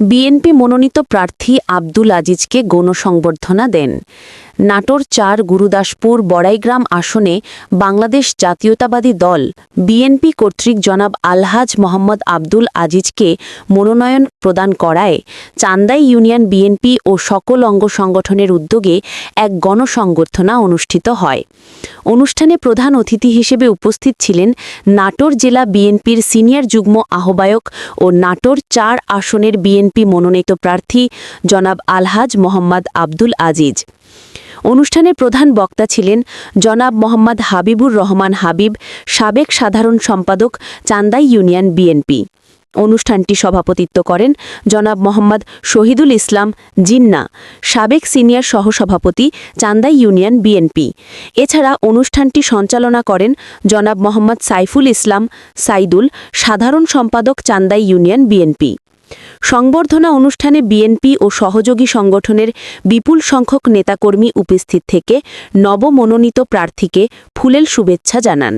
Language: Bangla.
বিএনপি মনোনীত প্রার্থী আব্দুল আজিজকে গণসংবর্ধনা দেন। নাটোর চার গুরুদাসপুর বড়াইগ্রাম আসনে বাংলাদেশ জাতীয়তাবাদী দল বিএনপি কর্তৃক জনাব আলহাজ মোহাম্মদ আব্দুল আজিজকে মনোনয়ন প্রদান করায়। চান্দাই ইউনিয়ন বিএনপি ও সকল অঙ্গ সংগঠনের উদ্যোগে এক গণসংবর্ধনা অনুষ্ঠিত হয়। অনুষ্ঠানে প্রধান অতিথি হিসেবে উপস্থিত ছিলেন নাটোর জেলা বিএনপির সিনিয়র যুগ্ম আহ্বায়ক ও নাটোর চার আসনের বিএনপি মনোনীত প্রার্থী জনাব আলহাজ মোহাম্মদ আব্দুল আজিজ। অনুষ্ঠানের প্রধান বক্তা ছিলেন জনাব মোহাম্মদ হাবিবুর রহমান হাবিব, সাবেক সাধারণ সম্পাদক চান্দাই ইউনিয়ন বিএনপি। অনুষ্ঠানটি সভাপতিত্ব করেন জনাব মোহাম্মদ শহীদুল ইসলাম জিন্না, সাবেক সিনিয়র সহসভাপতি চান্দাই ইউনিয়ন বিএনপি। এছাড়া অনুষ্ঠানটি সঞ্চালনা করেন জনাব মোহাম্মদ সাইফুল ইসলাম সাইদুল, সাধারণ সম্পাদক চান্দাই ইউনিয়ন বিএনপি। সংবর্ধনা অনুষ্ঠানে বিএনপি ও সহযোগী সংগঠনের বিপুল সংখ্যক নেতাকর্মী উপস্থিত থেকে নবমনোনীত প্রার্থীকে ফুলেল শুভেচ্ছা জানান।